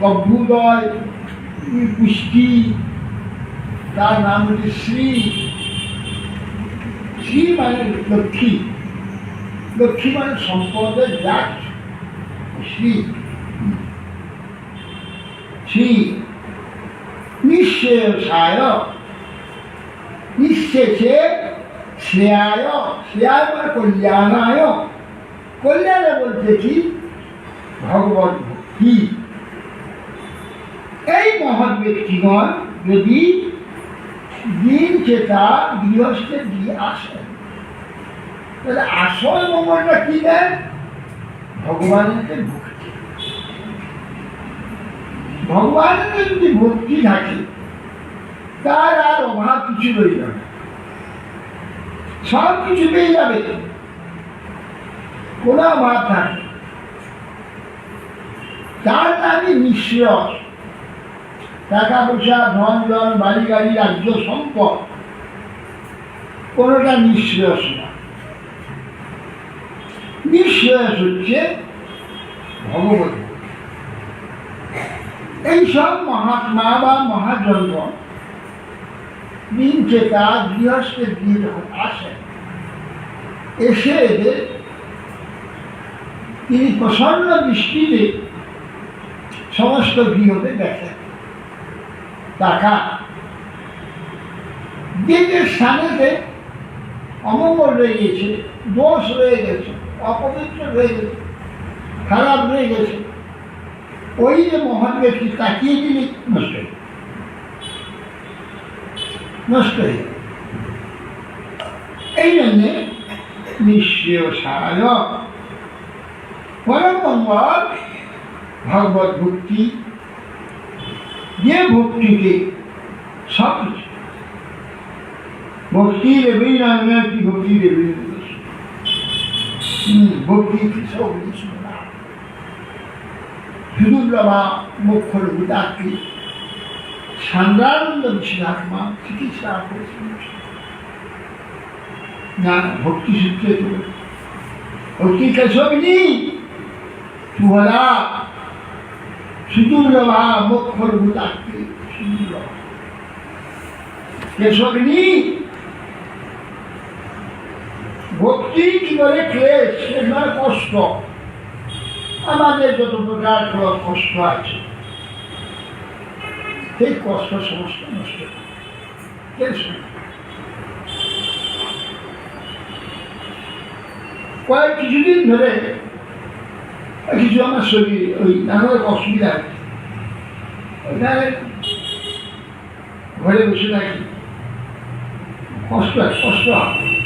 অভ্যুদয়, পুষ্টি, তার নাম হচ্ছে শ্রী। শ্রী মানে লক্ষ্মী। লক্ষ্মী মানে সম্পদের জাত। শ্রী। শ্রী। নিঃশেষায়। নিঃশেষে শ্রেয়ায়। শ্রেয়ায় মানে কল্যাণায়। কল্যাণে বলতে কি? ভগবত ভক্তি এই মহৎ ব্যক্তিগণ যদি দিন চেতা গৃহস্থের দিয়ে আসেন তাহলে আসল মঙ্গলটা কি দেন ভগবানের ভক্তি। ভগবানের যদি ভক্তি থাকে, তার আর অভাব কিছু রইল না। সব কিছু পেয়ে যাবে কোনো অভাব থাকে তার নামই নিঃশ্রয় টাকা পয়সা ধন জন বাড়ি গাড়ি রাজ্য সম্পদ, কোনোটা নিঃশ্রেয়স না। নিঃশ্রেয়স হচ্ছে ভগবত। এইসব মহাত্মা বা মহাজনগণ দিন চেতা গৃহস্থের দিয়ে যখন আসেন, এসে এদের তিনি প্রসন্ন দৃষ্টিতে সমস্ত গৃহতে দেখেন। টাকা যে স্থানেতে অমঙ্গল রয়ে গেছে, দোষ রয়ে গেছে, অপবিত্র রয়ে গেছে, খারাপ রয়ে গেছে। ওই যে মহান ব্যক্তি তাকিয়ে দিলে নষ্ট হয়ে নষ্ট হয়ে এই জন্যে নিশ্চয় সায় পরম ভগবত ভক্তি যে ভক্তিকে সব কিছু ভক্তি দেবেই না কি ভক্তি দেবেই না ভক্তি সব কিছু না মুখ্য রঘুদাকে সান্দ্রানন্দ বিশ্বনাথমা চিকিৎসা করেছেন না ভক্তি সূত্রে তো ভক্তি কেশবিনী সুহরা সুদুর্লভা ভক্তি কি করে ক্লেশ এবার কষ্ট। আমাদের যত প্রকার কষ্ট আছে, সেই কষ্ট সমস্ত নষ্ট? কয়েক কিছুদিন ধরে কিছু আমার শরীর ওই নানা অসুবিধা আছে ঘরে বসে থাকি কষ্ট কষ্ট হয়